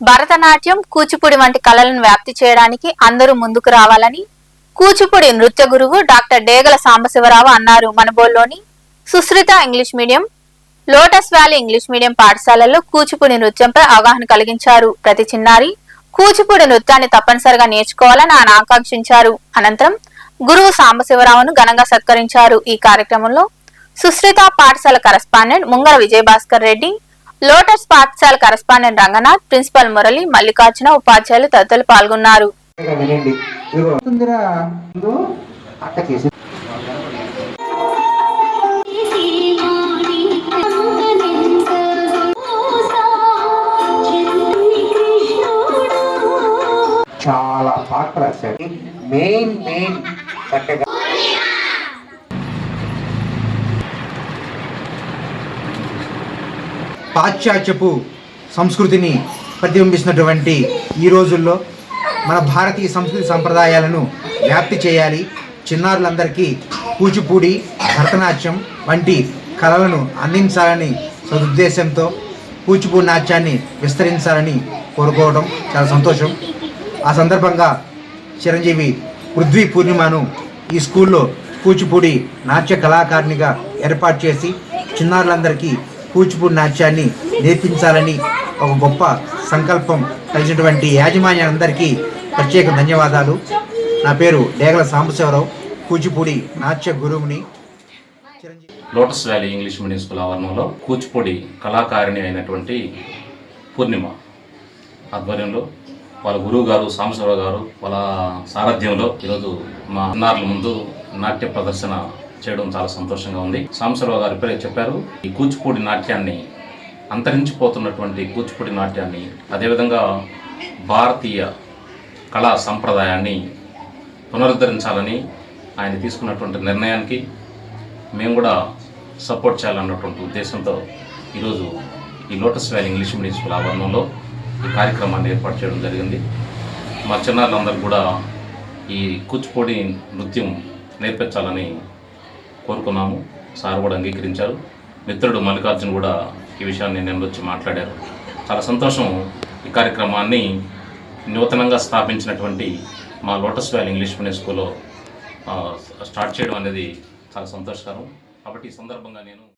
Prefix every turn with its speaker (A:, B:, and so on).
A: భరతనాట్యం కూచిపూడి వంటి కళలను వ్యాప్తి చేయడానికి అందరూ ముందుకు రావాలని కూచిపూడి నృత్య గురువు డాక్టర్ డేగల సాంబశివరావు అన్నారు మనబోల్లోని Sushrita English medium. Lotus Valley English medium పాఠశాలల్లో కూచిపూడి నృత్యంపై అవగాహన కలిగించారు. ప్రతి చిన్నారి కూచిపూడి నృత్యాన్ని తప్పనిసరిగా నేర్చుకోవాలని ఆయన ఆకాంక్షించారు. అనంతరం గురువు సాంబశివరావును ఘనంగా సత్కరించారు. ఈ కార్యక్రమంలో సుశ్రిత పాఠశాల కరస్పాండెంట్ ముంగర విజయభాస్కర్ రెడ్డి లోటస్ పాఠశాల కరస్పాండెంట్ రంగనాథ్ ప్రిన్సిపల్ మురళి మల్లికార్జున ఉపాధ్యాయులు తదితరులు పాల్గొన్నారు.
B: చాలా పాటలు రాశారు. మెయిన్ మెయిన్ చక్కగా పాశ్చాత్యపు సంస్కృతిని ప్రతిబింబిస్తున్నటువంటి ఈ రోజుల్లో మన భారతీయ సంస్కృతి సంప్రదాయాలను వ్యాప్తి చేయాలి. చిన్నారులందరికీ కూచిపూడి భరతనాట్యం వంటి కళలను అందించాలని సదుద్దేశంతో కూచిపూడి నాట్యాన్ని విస్తరించాలని కోరుకోవడం చాలా సంతోషం. ఆ సందర్భంగా చిరంజీవి పృథ్వీ పూర్ణిమను ఈ స్కూల్లో కూచిపూడి నాట్య కళాకారిణిగా ఏర్పాటు చేసి చిన్నారులందరికీ కూచిపూడి నాట్యాన్ని నేర్పించాలని ఒక గొప్ప సంకల్పం కలిగినటువంటి యాజమాన్యాలందరికీ ప్రత్యేక ధన్యవాదాలు. నా పేరు డేగల సాంబశివరావు కూచిపూడి నాట్య గురువుని.
C: Lotus Valley English medium school ఆవరణంలో కూచిపూడి కళాకారిణి అయినటువంటి పూర్ణిమ ఆధ్వర్యంలో వాళ్ళ గురువు గారు సాంబశివరావు గారు వాళ్ళ సారథ్యంలో ఈరోజు మా అన్నారుల ముందు నాట్య ప్రదర్శన చేయడం చాలా సంతోషంగా ఉంది. సాంబశివరావు గారు ఇప్పుడే చెప్పారు ఈ కూచిపూడి నాట్యాన్ని అంతరించిపోతున్నటువంటి కూచిపూడి నాట్యాన్ని అదేవిధంగా భారతీయ కళా సంప్రదాయాన్ని పునరుద్ధరించాలని ఆయన తీసుకున్నటువంటి నిర్ణయానికి మేము కూడా సపోర్ట్ చేయాలన్నటువంటి ఉద్దేశంతో ఈరోజు ఈ Lotus Valley English medium school ఆవరణంలో ఈ కార్యక్రమాన్ని ఏర్పాటు చేయడం జరిగింది. మా చిన్నారులందరూ కూడా ఈ కూచిపూడి నృత్యం నేర్పించాలని కోరుకున్నాము. సార్ కూడా అంగీకరించారు. మిత్రుడు మల్లికార్జున్ కూడా ఈ విషయాన్ని నేను వచ్చి మాట్లాడారు. చాలా సంతోషం ఈ కార్యక్రమాన్ని నూతనంగా స్థాపించినటువంటి మా లోటస్ వ్యాలీ ఇంగ్లీష్ మీడియం స్కూల్లో స్టార్ట్ చేయడం అనేది చాలా సంతోషకరం. కాబట్టి ఈ సందర్భంగా నేను